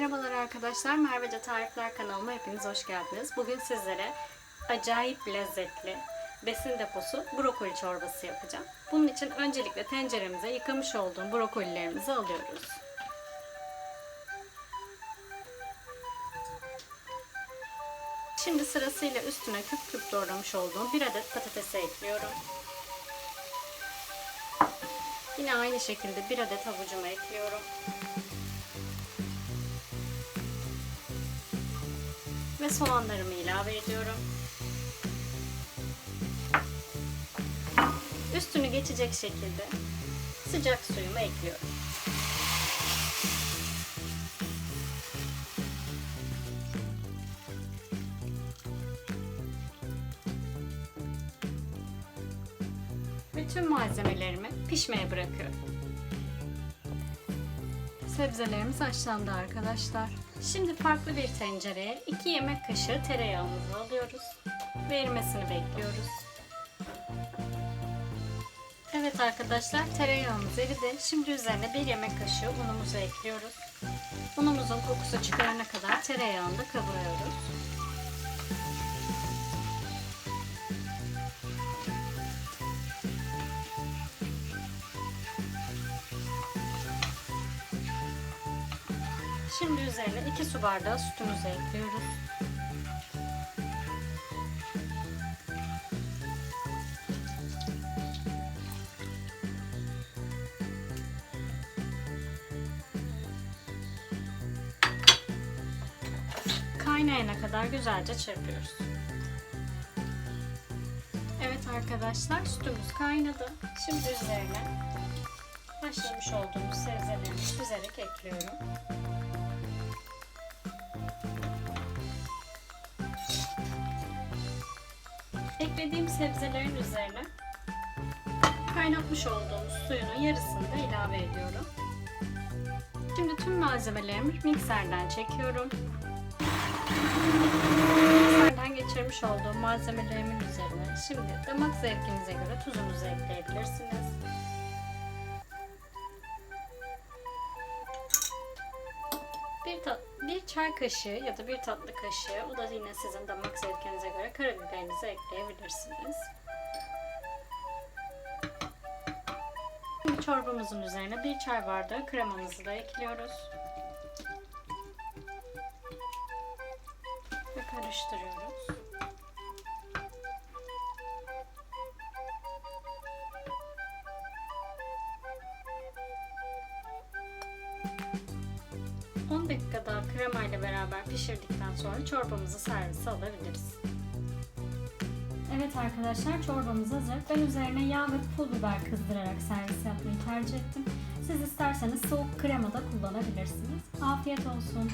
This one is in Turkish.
Merhabalar arkadaşlar, Mervece Tarifler kanalıma hepiniz hoş geldiniz. Bugün sizlere acayip lezzetli besin deposu brokoli çorbası yapacağım. Bunun için öncelikle tenceremize yıkamış olduğum brokolilerimizi alıyoruz. Şimdi sırasıyla üstüne küp küp doğramış olduğum bir adet patatesi ekliyorum. Yine aynı şekilde bir adet havucumu ekliyorum. Ve soğanlarımı ilave ediyorum. Üstünü geçecek şekilde sıcak suyumu ekliyorum. Bütün malzemelerimi pişmeye bırakıyorum. Sebzelerimiz haşlandı arkadaşlar. Şimdi farklı bir tencereye 2 yemek kaşığı tereyağımızı alıyoruz ve erimesini bekliyoruz. Evet arkadaşlar tereyağımız eridi. Şimdi üzerine 1 yemek kaşığı unumuzu ekliyoruz. Unumuzun kokusu çıkarana kadar tereyağını da kavuruyoruz. Şimdi üzerine 2 su bardağı sütümüzü ekliyoruz. Kaynayana kadar güzelce çırpıyoruz. Evet arkadaşlar sütümüz kaynadı. Şimdi üzerine haşlamış olduğumuz sebzeleri süzerek ekliyorum. Eklediğim sebzelerin üzerine kaynatmış olduğumuz suyunun yarısını da ilave ediyorum. Şimdi tüm malzemelerimi mikserden çekiyorum. Mikserden geçirmiş olduğum malzemelerimin üzerine şimdi damak zevkinize göre tuzunuzu ekleyebilirsiniz. Bir, tat, bir çay kaşığı ya da bir tatlı kaşığı, o da yine sizin damak zevkinize göre karabiberinizi ekleyebilirsiniz. Şimdi çorbamızın üzerine bir çay bardağı kremamızı da ekliyoruz. Ve karıştırıyoruz. ...10 dakika krema ile beraber pişirdikten sonra çorbamızı servise alabiliriz. Evet arkadaşlar çorbamız hazır. Ben üzerine yağ ve pul biber kızdırarak servis yapmayı tercih ettim. Siz isterseniz soğuk krema da kullanabilirsiniz. Afiyet olsun.